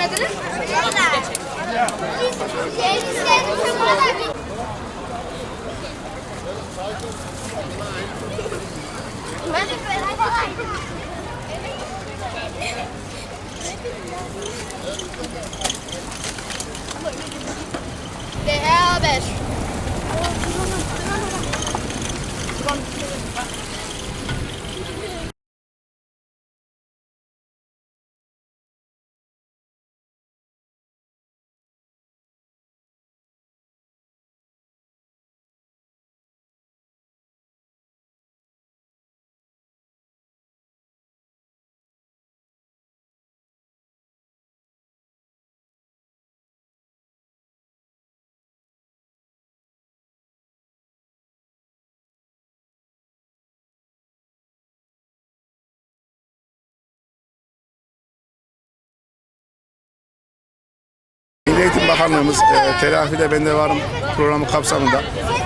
edilir? DH Haber. Bakanlığımız e, Telafide Bende Varım programı kapsamında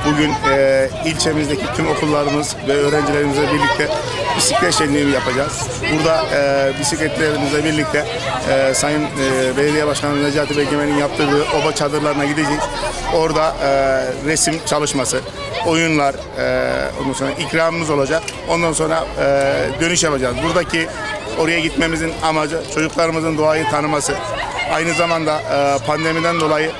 bugün e, ilçemizdeki tüm okullarımız ve öğrencilerimizle birlikte bisiklet şenliği yapacağız. Burada e, bisikletlerimizle birlikte e, Sayın e, Belediye Başkanı Necati Begemen'in yaptırdığı oba çadırlarına gideceğiz. Orada e, resim çalışması, oyunlar, e, ondan sonra ikramımız olacak. Ondan sonra e, dönüş yapacağız. Buradaki oraya gitmemizin amacı çocuklarımızın doğayı tanıması, Aynı zamanda e, pandemiden dolayı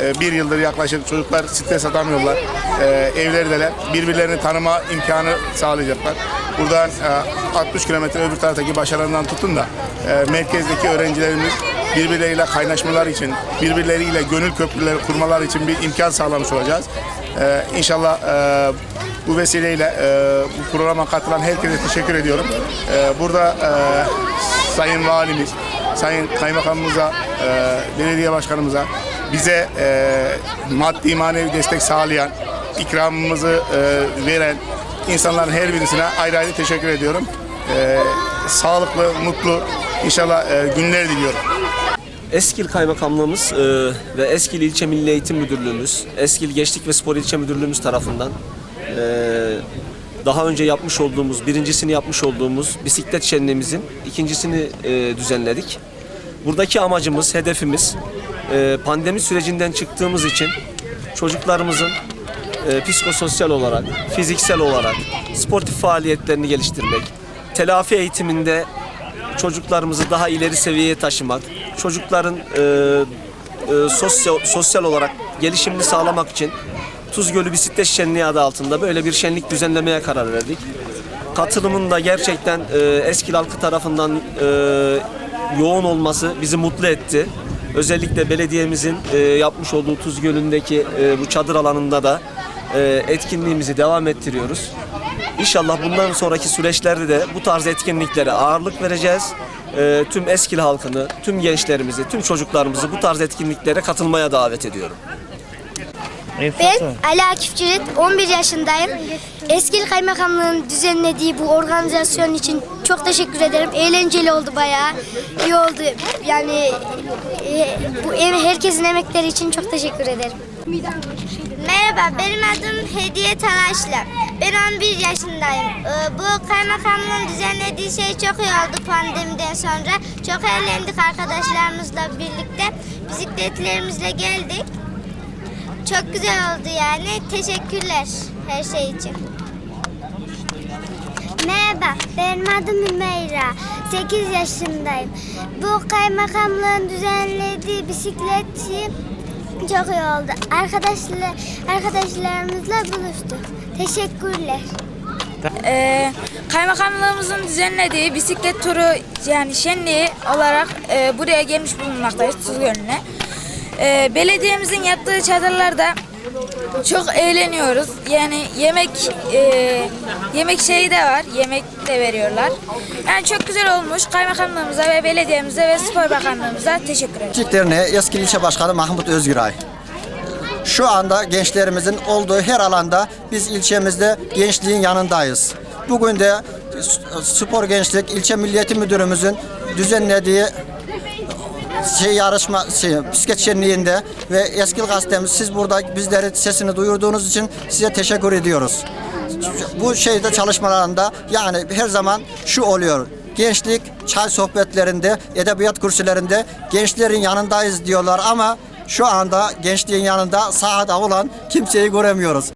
e, bir yıldır yaklaşık çocuklar stres atamıyorlar. E, evlerdeler. Birbirlerini tanıma imkanı sağlayacaklar. Buradan e, 60 kilometre öbür taraftaki başarılarından tutun da e, merkezdeki öğrencilerimiz birbirleriyle kaynaşmalar için, birbirleriyle gönül köprüleri kurmalar için bir imkan sağlamış olacağız. E, inşallah e, bu vesileyle e, bu programa katılan herkese teşekkür ediyorum. E, burada e, Sayın Valimiz, Sayın Kaymakamımıza, e, belediye başkanımıza bize e, maddi manevi destek sağlayan, ikramımızı e, veren insanların her birisine ayrı ayrı teşekkür ediyorum. E, sağlıklı, mutlu inşallah e, günler diliyorum. Eskil Kaymakamlığımız e, ve Eskil İlçe Milli Eğitim Müdürlüğümüz, Eskil Gençlik ve Spor İlçe Müdürlüğümüz tarafından e, daha önce yapmış olduğumuz, birincisini yapmış olduğumuz bisiklet şenliğimizin ikincisini e, düzenledik. Buradaki amacımız, hedefimiz e, pandemi sürecinden çıktığımız için çocuklarımızın e, psikososyal olarak, fiziksel olarak sportif faaliyetlerini geliştirmek, telafi eğitiminde çocuklarımızı daha ileri seviyeye taşımak, çocukların e, e, sosyal, sosyal olarak gelişimini sağlamak için Tuz Gölü Bisiklet Şenliği adı altında böyle bir şenlik düzenlemeye karar verdik. Katılımın da gerçekten e, Eskil halkı tarafından e, yoğun olması bizi mutlu etti. Özellikle belediyemizin e, yapmış olduğu Tuz Gölü'ndeki e, bu çadır alanında da e, etkinliğimizi devam ettiriyoruz. İnşallah bundan sonraki süreçlerde de bu tarz etkinliklere ağırlık vereceğiz. Ee, tüm Eskil halkını, tüm gençlerimizi, tüm çocuklarımızı bu tarz etkinliklere katılmaya davet ediyorum. Ben Ali Akif Cirit, 11 yaşındayım. Eskil Kaymakamlığı'nın düzenlediği bu organizasyon için çok teşekkür ederim. Eğlenceli oldu bayağı. iyi oldu. Yani e, bu ev herkesin emekleri için çok teşekkür ederim. Merhaba, benim adım Hediye Talaşlı. Ben 11 yaşındayım. Ee, Bu kaymakamlığın düzenlediği şey çok iyi oldu pandemiden sonra. Çok eğlendik arkadaşlarımızla birlikte. Bisikletlerimizle geldik. Çok güzel oldu yani. Teşekkürler her şey için. Merhaba, benim adım Hümeyra. 8 yaşındayım. Bu kaymakamlığın düzenlediği bisikletçi çok iyi oldu. Arkadaşlar, arkadaşlarımızla buluştuk. Teşekkürler. Ee, kaymakamlığımızın düzenlediği bisiklet turu yani şenliği olarak e, buraya gelmiş bulunmaktayız Tuz Ee, belediyemizin yaptığı çadırlarda çok eğleniyoruz. Yani yemek e, yemek şeyi de var. Yemek de veriyorlar. Yani çok güzel olmuş. Kaymakamlığımıza ve belediyemize ve spor bakanlığımıza teşekkür ederim. Gençlik Derneği eski ilçe başkanı Mahmut Özgüray. Şu anda gençlerimizin olduğu her alanda biz ilçemizde gençliğin yanındayız. Bugün de Spor Gençlik İlçe Milliyeti Müdürümüzün düzenlediği şey yarışma şey, bisiklet şenliğinde ve Eskil gazetemiz siz burada bizleri sesini duyurduğunuz için size teşekkür ediyoruz. Bu şeyde çalışmalarında yani her zaman şu oluyor. gençlik çay sohbetlerinde, edebiyat kürsülerinde gençlerin yanındayız diyorlar ama şu anda gençliğin yanında sahada olan kimseyi göremiyoruz.